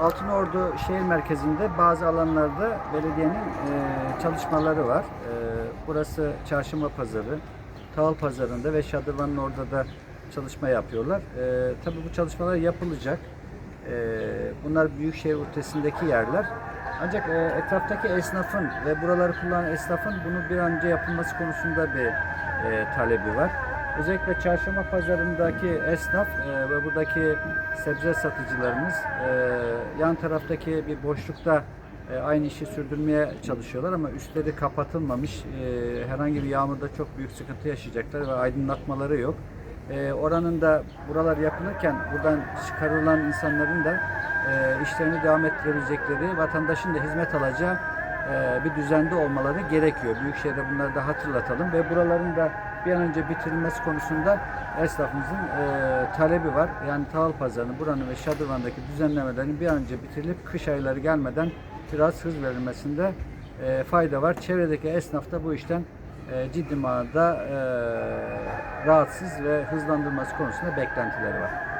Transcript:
Altınordu şehir merkezinde bazı alanlarda belediyenin e, çalışmaları var. E, burası Çarşamba Pazarı, Tağıl Pazarı'nda ve Şadırvan'ın orada da çalışma yapıyorlar. E, tabii bu çalışmalar yapılacak. E, bunlar büyükşehir ötesindeki yerler. Ancak e, etraftaki esnafın ve buraları kullanan esnafın bunu bir an önce yapılması konusunda bir e, talebi var. Özellikle çarşamba pazarındaki esnaf e, ve buradaki sebze satıcılarımız e, yan taraftaki bir boşlukta e, aynı işi sürdürmeye çalışıyorlar ama üstleri kapatılmamış. E, herhangi bir yağmurda çok büyük sıkıntı yaşayacaklar ve aydınlatmaları yok. E, oranın da buralar yapılırken buradan çıkarılan insanların da işlerini devam ettirebilecekleri, vatandaşın da hizmet alacağı bir düzende olmaları gerekiyor. Büyükşehir'de bunları da hatırlatalım ve buraların da bir an önce bitirilmesi konusunda esnafımızın e, talebi var. Yani Tağıl Pazarı'nın buranın ve Şadırvan'daki düzenlemelerin bir an önce bitirilip kış ayları gelmeden biraz hız verilmesinde e, fayda var. Çevredeki esnaf da bu işten e, ciddi manada e, rahatsız ve hızlandırılması konusunda beklentileri var.